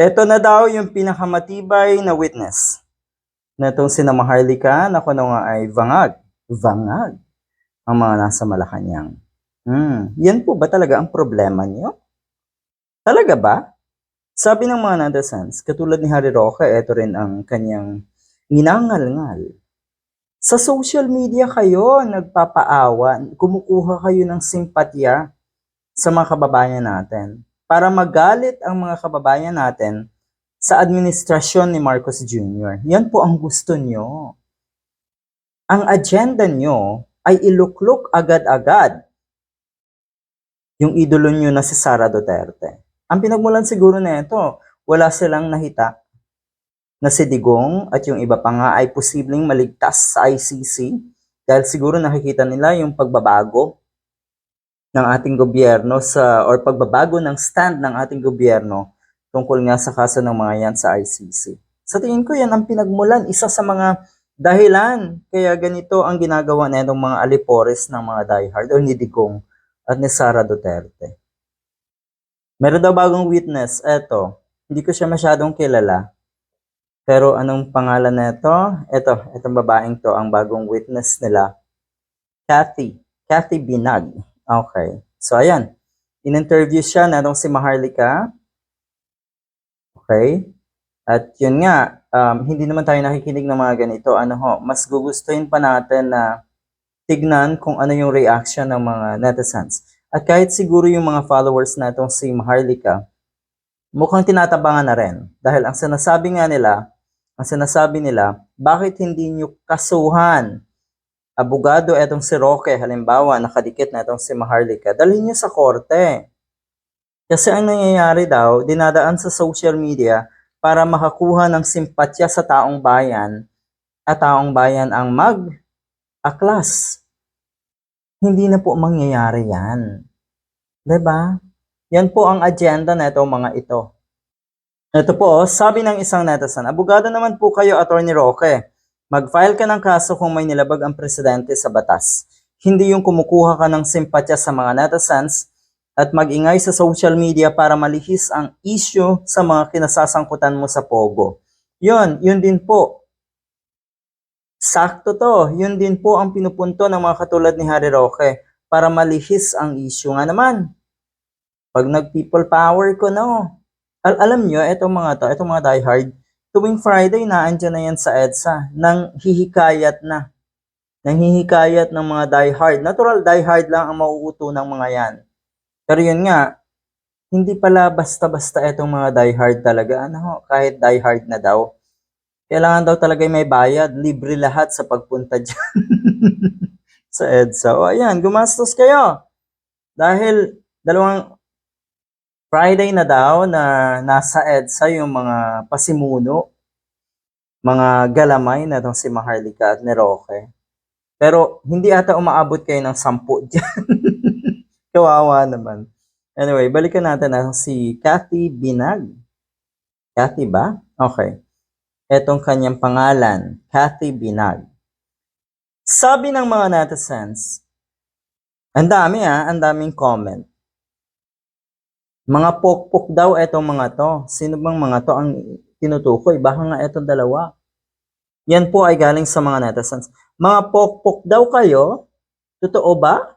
Ito na daw yung pinakamatibay na witness na itong sina Maharlika na kuno nga ay vangag. Vangag ang mga nasa Malacanang. Hmm, yan po ba talaga ang problema niyo? Talaga ba? Sabi ng mga netizens, katulad ni Harry Roque, ito rin ang kanyang ninangal-ngal. Sa social media kayo nagpapaawa, kumukuha kayo ng simpatya sa mga kababayan natin para magalit ang mga kababayan natin sa administrasyon ni Marcos Jr. Yan po ang gusto nyo. Ang agenda nyo ay iluklok agad-agad yung idolo nyo na si Sara Duterte. Ang pinagmulan siguro na ito, wala silang nahita na si Digong at yung iba pa nga ay posibleng maligtas sa ICC dahil siguro nakikita nila yung pagbabago ng ating gobyerno sa or pagbabago ng stand ng ating gobyerno tungkol nga sa kaso ng mga yan sa ICC. Sa tingin ko yan ang pinagmulan, isa sa mga dahilan kaya ganito ang ginagawa na itong mga alipores ng mga diehard o ni Digong at ni Sara Duterte. Meron daw bagong witness, eto, hindi ko siya masyadong kilala. Pero anong pangalan na ito? Ito, itong babaeng to, ang bagong witness nila. Kathy. Kathy Binag. Okay. So, ayan. In-interview siya na si Maharlika. Okay. At yun nga, um, hindi naman tayo nakikinig ng mga ganito. Ano ho, mas gugustuhin pa natin na tignan kung ano yung reaction ng mga netizens. At kahit siguro yung mga followers na itong si Maharlika, mukhang tinatabangan na rin. Dahil ang sinasabi nga nila, ang sinasabi nila, bakit hindi nyo kasuhan abogado etong si Roque, halimbawa, nakadikit na itong si Maharlika, dalhin nyo sa korte. Kasi ang nangyayari daw, dinadaan sa social media para makakuha ng simpatya sa taong bayan at taong bayan ang mag-aklas. Hindi na po mangyayari yan. ba? Yan po ang agenda na itong mga ito. Ito po, sabi ng isang netizen, abogado naman po kayo, Attorney Roque. Mag-file ka ng kaso kung may nilabag ang presidente sa batas. Hindi yung kumukuha ka ng simpatya sa mga netizens at mag-ingay sa social media para malihis ang issue sa mga kinasasangkutan mo sa Pogo. Yun, yun din po. Sakto to. Yun din po ang pinupunto ng mga katulad ni Harry Roque para malihis ang issue nga naman. Pag nag-people power ko, no. Al alam nyo, itong mga to, itong mga diehard, tuwing Friday na andyan na yan sa EDSA, nang hihikayat na. Nang hihikayat ng mga diehard. Natural diehard lang ang mauuto ng mga yan. Pero yun nga, hindi pala basta-basta itong mga diehard talaga. Ano kahit diehard na daw. Kailangan daw talaga may bayad. Libre lahat sa pagpunta dyan. sa EDSA. O ayan, gumastos kayo. Dahil dalawang Friday na daw na nasa EDSA yung mga pasimuno, mga galamay na itong si Maharlika at ni Roque. Pero hindi ata umaabot kayo ng sampu dyan. Kawawa naman. Anyway, balikan natin na si Kathy Binag. Kathy ba? Okay. Etong kanyang pangalan, Kathy Binag. Sabi ng mga netizens, ang dami ah, ang daming comment. Mga pokpok daw etong mga to. Sino bang mga to ang tinutukoy? Baka nga etong dalawa. Yan po ay galing sa mga netizens. Mga pokpok daw kayo? Totoo ba?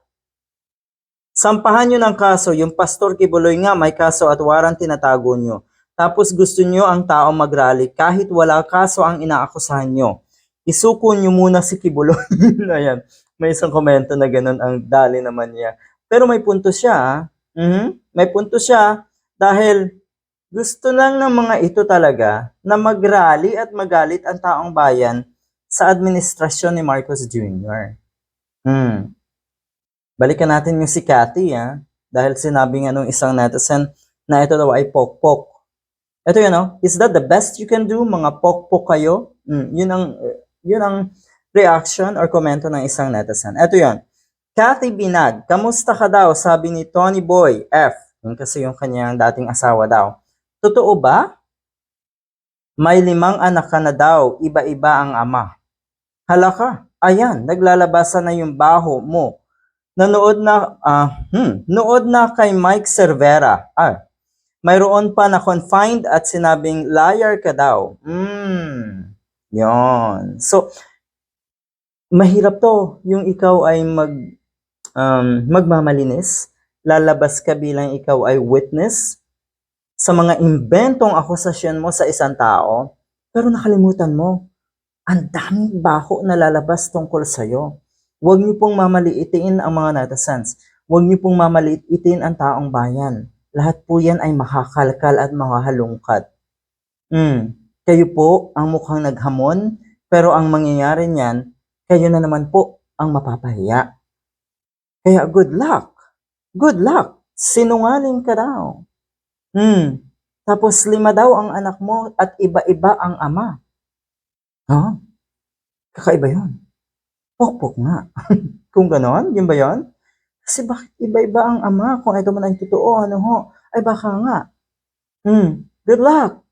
Sampahan nyo ng kaso, yung Pastor Kibuloy nga may kaso at warang tinatago nyo. Tapos gusto nyo ang tao magrally kahit wala kaso ang inaakusahan nyo. Isuko nyo muna si Kibuloy. Ayan, may isang komento na ganun ang dali naman niya. Pero may punto siya. ah. Mhm. May punto siya dahil gusto lang ng mga ito talaga na magrally at magalit ang taong bayan sa administrasyon ni Marcos Jr. Hmm. Balikan natin yung si Cathy, ah. Dahil sinabi nga nung isang netizen na ito daw ay pokpok. Ito yun, oh. Is that the best you can do? Mga pokpok kayo? Hmm. Yun ang, yun ang reaction or komento ng isang netizen. Ito yun. Kathy Binag, kamusta ka daw? Sabi ni Tony Boy F. Yun kasi yung kanyang dating asawa daw. Totoo ba? May limang anak ka na daw, iba-iba ang ama. Halaka, ayan, naglalabasan na yung baho mo. Nanood na, ah, hmm, nood na kay Mike Cervera. Ah, mayroon pa na confined at sinabing liar ka daw. Mm. Yon. So, mahirap to. Yung ikaw ay mag, um, magmamalinis. Lalabas ka bilang ikaw ay witness sa mga imbentong akusasyon mo sa isang tao. Pero nakalimutan mo, ang daming baho na lalabas tungkol sa'yo. Huwag niyo pong mamaliitin ang mga netizens. Huwag niyo pong mamaliitin ang taong bayan. Lahat po yan ay makakalkal at makahalungkat. Hmm. Kayo po ang mukhang naghamon, pero ang mangyayari niyan, kayo na naman po ang mapapahiya. Kaya good luck. Good luck. Sinungaling ka daw. Hmm. Tapos lima daw ang anak mo at iba-iba ang ama. Ha? Kakaiba yun. Pokpok nga. Kung ganon, yun ba yun? Kasi bakit iba-iba ang ama kung ito man ang totoo, ano ho? Ay baka nga. Hmm, good luck.